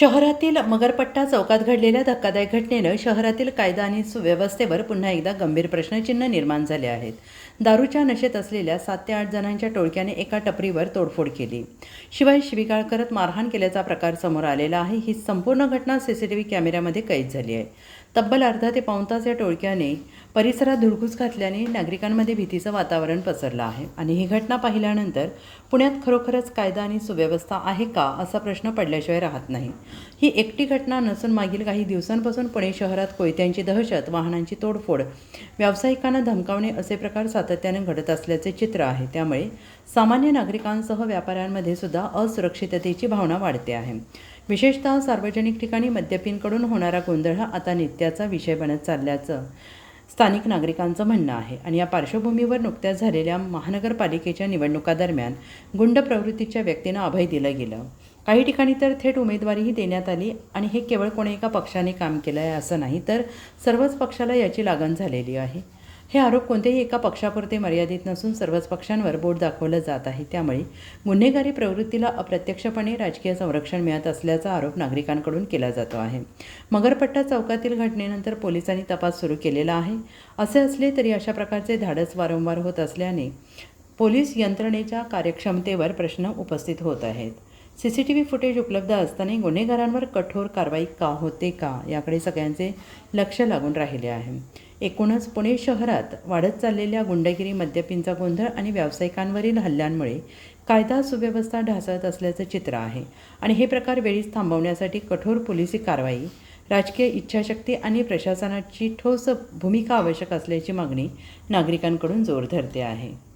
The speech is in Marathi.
शहरातील मगरपट्टा चौकात घडलेल्या धक्कादायक घटनेनं शहरातील कायदा आणि सुव्यवस्थेवर पुन्हा एकदा गंभीर प्रश्नचिन्ह निर्माण झाले आहेत. दारूच्या नशेत असलेल्या सात ते आठ जणांच्या टोळक्याने एका टपरीवर तोडफोड केली. शिवाय शिवीगाळ करत मारहाण केल्याचा प्रकार समोर आलेला आहे. ही संपूर्ण घटना सीसीटीव्ही कॅमेऱ्यामध्ये कैद झाली आहे. तब्बल अर्धा ते पाऊण तास या टोळक्याने परिसरात धुडगूस घातल्याने नागरिकांमध्ये भीतीचं वातावरण पसरलं आहे. आणि ही घटना पाहिल्यानंतर पुण्यात खरोखरच कायदा आणि सुव्यवस्था आहे का असा प्रश्न पडल्याशिवाय राहत नाही. ही एकटी घटना नसून मागील काही दिवसांपासून पुणे शहरात कोयत्यांची दहशत वाहनांची तोडफोड व्यावसायिकांना धमकावणे असे प्रकार सातत्याने घडत असल्याचे चित्र आहे. त्यामुळे सामान्य नागरिकांसह व्यापाऱ्यांमध्ये सुद्धा असुरक्षिततेची भावना वाढते आहे. विशेषतः सार्वजनिक ठिकाणी मद्यपींकडून होणारा गोंधळ हा आता नित्याचा विषय बनत चालल्याचं स्थानिक नागरिकांचं म्हणणं आहे. आणि या पार्श्वभूमीवर नुकत्याच झालेल्या महानगरपालिकेच्या निवडणुकादरम्यान गुंड प्रवृत्तीच्या व्यक्तींना अभय दिलं गेलं. काही ठिकाणी तर थेट उमेदवारीही देण्यात आली आणि हे केवळ कोणी एका पक्षाने काम केलं आहे असं नाही तर सर्वच पक्षाला याची लागण झालेली आहे. हे आरोप कोणत्याही एका पक्षापुरते मर्यादित नसून सर्वच पक्षांवर बोट दाखवलं जात आहे. त्यामुळे गुन्हेगारी प्रवृत्तीला अप्रत्यक्षपणे राजकीय संरक्षण मिळत असल्याचा आरोप नागरिकांकडून केला जातो आहे. मगरपट्टा चौकातील घटनेनंतर पोलिसांनी तपास सुरू केलेला आहे. असे असले तरी अशा प्रकारचे धाडस वारंवार होत असल्याने पोलीस यंत्रणेच्या कार्यक्षमतेवर प्रश्न उपस्थित होत आहेत. C C T V footage उपलब्ध असतानाही गुन्हेगारांवर कठोर कारवाई का होते का? याकडे सगळ्यांचे लक्ष लागून राहिले आहे. एकूणच पुणे शहरात वाढत चाललेल्या गुंडगिरी मद्यपींचा गोंधळ आणि व्यावसायिकांवरील हल्ल्यांमुळे कायदा सुव्यवस्था ढासळत असल्याचं चित्र आहे आणि हे प्रकार वेळीच थांबवण्यासाठी कठोर पोलिसी कारवाई राजकीय इच्छाशक्ती आणि प्रशासनाची ठोस भूमिका आवश्यक असल्याची मागणी नागरिकांकडून जोर धरते आहे.